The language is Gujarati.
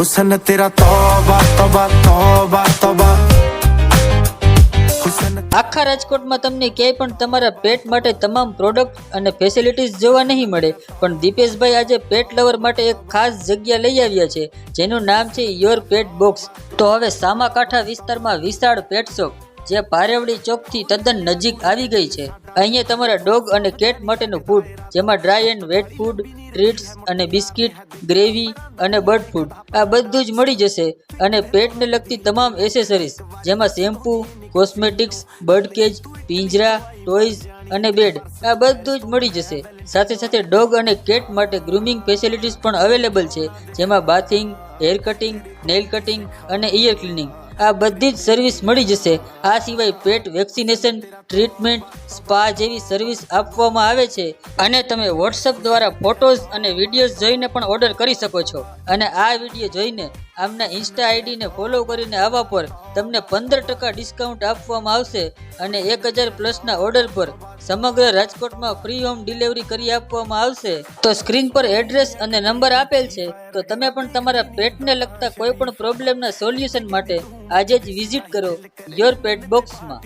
हुसन तेरा तौबा तौबा तौबा तौबा हुसन આખા રાજકોટમાં તમને ક્યાંય પણ તમારા પેટ માટે તમામ પ્રોડક્ટ અને ફેસિલિટીઝ જોવા નહીં મળે પણ દીપેશભાઈ આજે પેટ લવર માટે એક ખાસ જગ્યા લઈ આવ્યા છે જેનું નામ છે યોર પેટ બોક્સ તો હવે સામાકાંઠા વિસ્તારમાં વિશાળ પેટ શોપ જે પારેવડી ચોકથી તદ્દન નજીક આવી ગઈ છે. અહીંયા તમારા ડોગ અને કેટ માટેનું ફૂડ જેમાં dry and wet food treats અને બિસ્કિટ, ગ્રેવી અને બર્ડ ફૂડ આ બધું જ મળી જશે અને પેટને લગતી તમામ એસેસરીઝ જેમાં શેમ્પૂ કોસ્મેટિક્સ બર્ડ કેજ પિંજરા ટોયઝ અને બેડ આ બધું જ મળી જશે. સાથે સાથે ડોગ અને કેટ માટે ગ્રૂમિંગ ફેસિલિટીઝ પણ અવેલેબલ છે, જેમાં bathing hair cutting nail cutting અને ઇયર ક્લિનિંગ આ બધી જ સર્વિસ મળી જશે. આ સિવાય પેટ વેક્સિનેશન, ટ્રીટમેન્ટ, સ્પા જેવી સર્વિસ આપવામાં આવે છે. અને તમે વોટ્સઅપ દ્વારા ફોટોઝ અને વિડીયોઝ જોઈને પણ ઓર્ડર કરી શકો છો. અને આ વીડિયો જોઈને આમના ઇન્સ્ટા આઈડીને ફોલો કરીને આવવા પર તમને પંદર ટકા ડિસ્કાઉન્ટ આપવામાં આવશે અને એક હજાર પ્લસના ઓર્ડર પર સમગ્ર રાજકોટમાં ફ્રી હોમ ડિલિવરી કરી આપવામાં આવશે. તો સ્ક્રીન પર એડ્રેસ અને નંબર આપેલ છે. તો તમે પણ તમારા પેટને લગતા કોઈ પણ પ્રોબ્લેમના સોલ્યુશન માટે આજે જ વિઝિટ કરો યોર પેટ બોક્સમાં